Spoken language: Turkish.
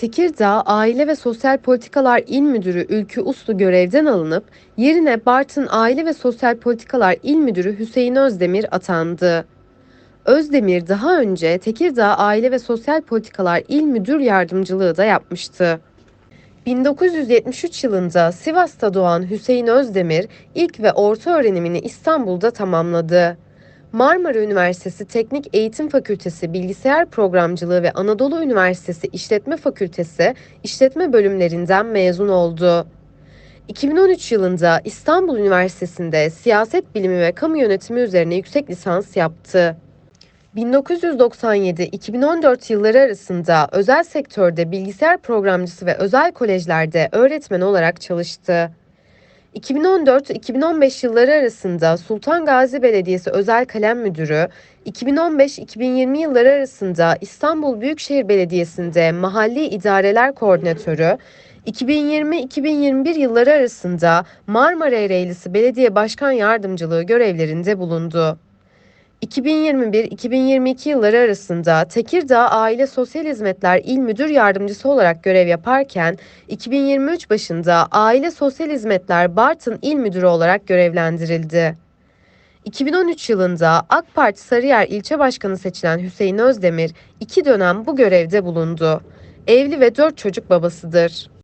Tekirdağ Aile ve Sosyal Politikalar İl Müdürü Ülkü Uslu görevden alınıp yerine Bartın Aile ve Sosyal Politikalar İl Müdürü Hüseyin Özdemir atandı. Özdemir daha önce Tekirdağ Aile ve Sosyal Politikalar İl Müdür Yardımcılığı da yapmıştı. 1973 yılında Sivas'ta doğan Hüseyin Özdemir ilk ve orta öğrenimini İstanbul'da tamamladı. Marmara Üniversitesi Teknik Eğitim Fakültesi Bilgisayar Programcılığı ve Anadolu Üniversitesi İşletme Fakültesi İşletme bölümlerinden mezun oldu. 2013 yılında İstanbul Üniversitesi'nde siyaset bilimi ve kamu yönetimi üzerine yüksek lisans yaptı. 1997-2014 yılları arasında özel sektörde bilgisayar programcısı ve özel kolejlerde öğretmen olarak çalıştı. 2014-2015 yılları arasında Sultan Gazi Belediyesi Özel Kalem Müdürü, 2015-2020 yılları arasında İstanbul Büyükşehir Belediyesi'nde Mahalli İdareler Koordinatörü, 2020-2021 yılları arasında Marmara Ereğlisi Belediye Başkan Yardımcılığı görevlerinde bulundu. 2021-2022 yılları arasında Tekirdağ Aile Sosyal Hizmetler İl Müdür Yardımcısı olarak görev yaparken 2023 başında Aile Sosyal Hizmetler Bartın İl Müdürü olarak görevlendirildi. 2013 yılında AK Parti Sarıyer İlçe Başkanı seçilen Hüseyin Özdemir iki dönem bu görevde bulundu. Evli ve dört çocuk babasıdır.